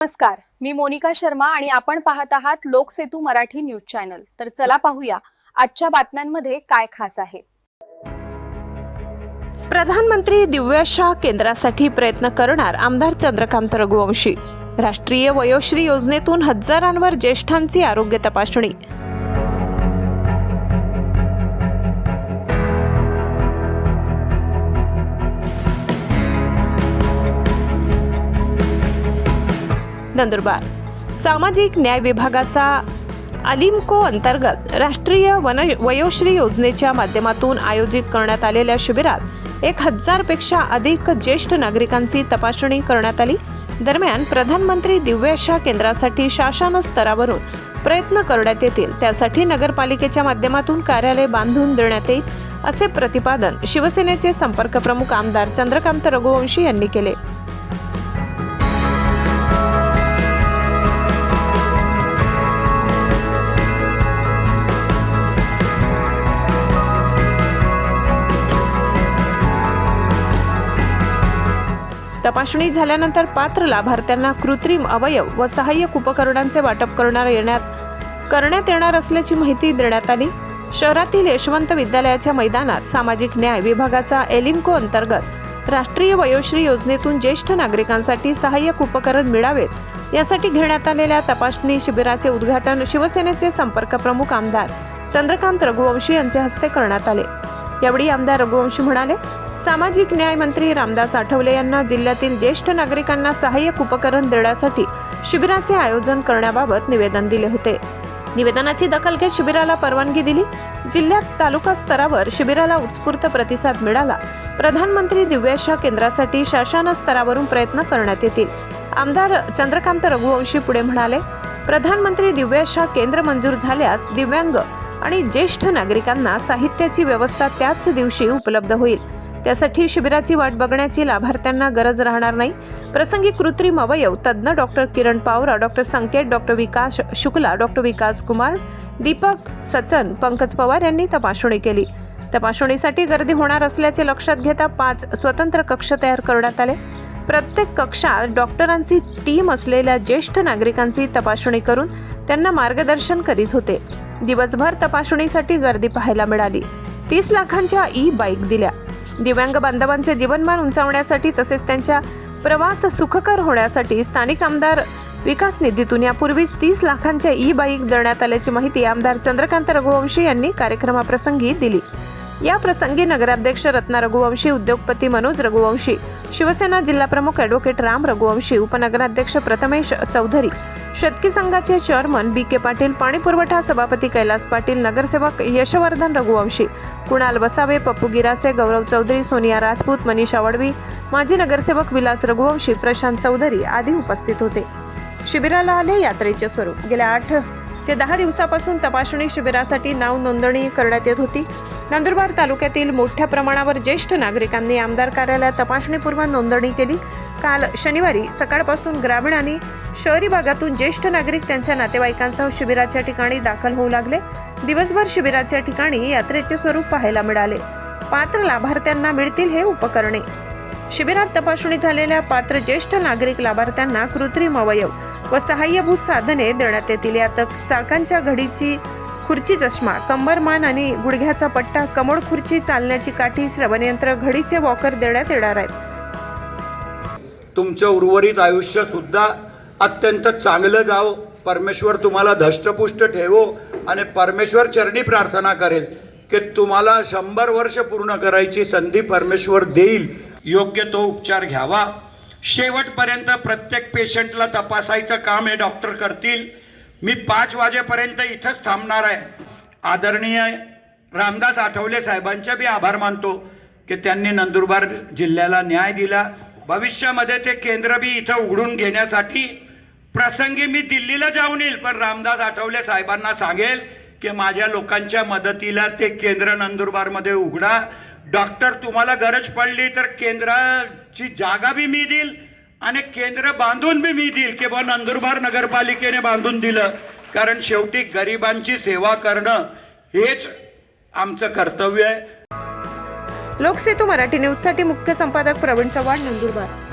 नमस्कार मी मोनिका शर्मा आणि आपण पाहत आहात लोकसेतू मराठी न्यूज चॅनल. तर चला पाहूया आजच्या बातम्यांमध्ये काय खास आहे. प्रधानमंत्री दिव्याशा केंद्रासाठी प्रयत्न करणार आमदार चंद्रकांत रघुवंशी. राष्ट्रीय वयोश्री योजनेतून हजारांवर ज्येष्ठांची आरोग्य तपासणी. नंदुरबार. सामाजिक न्याय विभागाचा अलिमको अंतर्गत राष्ट्रीय वन वयोश्री योजनेच्या माध्यमातून आयोजित करण्यात आलेल्या शिबिरात एक हजारपेक्षा अधिक ज्येष्ठ नागरिकांची तपासणी करण्यात आली. दरम्यान प्रधानमंत्री दिव्याशा केंद्रासाठी शासन स्तरावरून प्रयत्न करण्यात येतील. त्यासाठी नगरपालिकेच्या माध्यमातून कार्यालय बांधून देण्यात येईल असे प्रतिपादन शिवसेनेचे संपर्क प्रमुख आमदार चंद्रकांत रघुवंशी यांनी केले. तपासणी झाल्यानंतर पात्र लाभार्थ्यांना कृत्रिम अवयव व सहाय्यक उपकरणांचे वाटप करणार येण्यात करण्यात येणार असल्याची माहिती देण्यात आली. शहरातील यशवंत विद्यालयाच्या मैदानात सामाजिक न्याय विभागाचा एलिमको अंतर्गत राष्ट्रीय वयोश्री योजनेतून ज्येष्ठ नागरिकांसाठी सहाय्यक उपकरण मिळावेत यासाठी घेण्यात आलेल्या तपासणी शिबिराचे उद्घाटन शिवसेनेचे संपर्क प्रमुख आमदार चंद्रकांत रघुवंशी यांच्या हस्ते करण्यात आले. यावेळी आमदार रघुवंशी म्हणाले सामाजिक न्याय मंत्री रामदास आठवले यांना जिल्ह्यातील ज्येष्ठ नागरिकांना सहाय्यक उपकरण देण्यासाठी शिबिराचे आयोजन करण्याबाबत निवेदन दिले होते. निवेदनाची दखल घेत शिबिराला परवानगी दिली. जिल्ह्यात तालुका स्तरावर शिबिराला उत्स्फूर्त प्रतिसाद मिळाला. प्रधानमंत्री दिव्याशा केंद्रासाठी शासन स्तरावरून प्रयत्न करण्यात येतील. आमदार चंद्रकांत रघुवंशी पुढे म्हणाले प्रधानमंत्री दिव्याशा केंद्र मंजूर झाल्यास दिव्यांग आणि ज्येष्ठ नागरिकांना साहित्याची व्यवस्था त्याच दिवशी उपलब्ध होईल. त्यासाठी शिबिराची वाट बघण्याची लाभार्थ्यांना गरज राहणार नाही. प्रसंगी कृत्रिम अवयव तज्ज्ञ doctor Kiran Pawara doctor Sanket doctor Vikas Shukla doctor Vikas Kumar Deepak Sachan Pankaj Pawar यांनी तपासणी केली. तपासणीसाठी गर्दी होणार असल्याचे लक्षात घेता पाच स्वतंत्र कक्ष तयार करण्यात आले. प्रत्येक कक्षात डॉक्टरांची टीम असलेल्या ज्येष्ठ नागरिकांची तपासणी करून त्यांना मार्गदर्शन करीत होते. दिवसभर तपासणीसाठी गर्दी पाहायला मिळाली. तीस लाखांच्या ई बाईक दिल्या. दिव्यांग बांधवांचे जीवनमान उंचावण्यासाठी तसेच त्यांच्या प्रवास सुखकर होण्यासाठी स्थानिक आमदार विकास निधीतून यापूर्वीच तीस लाखांच्या ई बाईक देण्यात आल्याची माहिती आमदार चंद्रकांत रघुवंशी यांनी कार्यक्रमाप्रसंगी दिली. या प्रसंगी नगराध्यक्ष रत्ना रघुवंशी उद्योगपती मनोज रघुवंशी शिवसेना जिल्हाप्रमुख ॲडव्होकेट राम रघुवंशी उपनगराध्यक्ष प्रथमेश चौधरी शेतकी संघाचे चेअरमन बी के पाटील पाणीपुरवठा सभापती कैलास पाटील नगरसेवक यशवर्धन रघुवंशी कुणाल बसावे पप्पू गिरासे गौरव चौधरी सोनिया राजपूत मनीषा वडवी माजी नगरसेवक विलास रघुवंशी प्रशांत चौधरी आदी उपस्थित होते. शिबिराला आले यात्रेचे स्वरूप. गेल्या आठ ते दहा दिवसापासून तपासणी शिबिरासाठी नाव नोंदणी करण्यात येत होती. नंदुरबार तालुक्यातील मोठ्या प्रमाणावर ज्येष्ठ नागरिकांनी आमदार कार्यालयात तपासणीपूर्व नोंदणी केली. काल शनिवारी सकाळपासून ग्रामीण आणि शहरी भागातून ज्येष्ठ नागरिक त्यांच्या नातेवाईकांसह शिबिराच्या ठिकाणी दाखल होऊ लागले. दिवसभर शिबिराच्या ठिकाणी यात्रेचे स्वरूप पाहायला मिळाले. पात्र लाभार्थ्यांना मिळतील हे उपकरणे. शिबिरात तपासणी झालेल्या पात्र ज्येष्ठ नागरिक लाभार्थ्यांना कृत्रिम अवयव व सहाय्यभूत साधने देण्यात येतील. यात चाकांच्या घडीची खुर्ची चष्मा कंबरमान आणि गुडघ्याचा पट्टा कमोड खुर्ची चालण्याची काठी श्रवणयंत्र घडीचे वॉकर देण्यात येणार आहेत. तुमचं उर्वरित आयुष्य सुद्धा अत्यंत चांगलं जावं. परमेश्वर तुम्हाला धष्टपुष्ट ठेवो आणि परमेश्वर चरणी प्रार्थना करेल की तुम्हाला शंभर वर्ष पूर्ण करायची संधी परमेश्वर देईल. योग्य तो उपचार घ्यावा. शेवटपर्यंत प्रत्येक पेशंटला तपासायचं काम हे डॉक्टर करतील. मी पाच वाजेपर्यंत इथंच थांबणार आहे. आदरणीय रामदास आठवले साहेबांचे बी आभार मानतो की त्यांनी नंदुरबार जिल्ह्याला न्याय दिला. भविष्यामध्ये ते केंद्र बी इथं उघडून घेण्यासाठी प्रसंगी मी दिल्लीला जाऊन येईल. पण रामदास आठवले साहेबांना सांगेल की माझ्या लोकांच्या मदतीला ते केंद्र नंदुरबारमध्ये उघडा. डॉक्टर तुम्हाला गरज पडली तर केंद्राची जागा बी मी देईल आणि केंद्र बांधून बी मी देईल. की बा नंदुरबार नगरपालिकेने बांधून दिलं. कारण शेवटी गरिबांची सेवा करणं हेच आमचं कर्तव्य आहे. लोकसेतू मराठी न्यूजसाठी मुख्य संपादक प्रवीण चव्हाण नंदुरबार.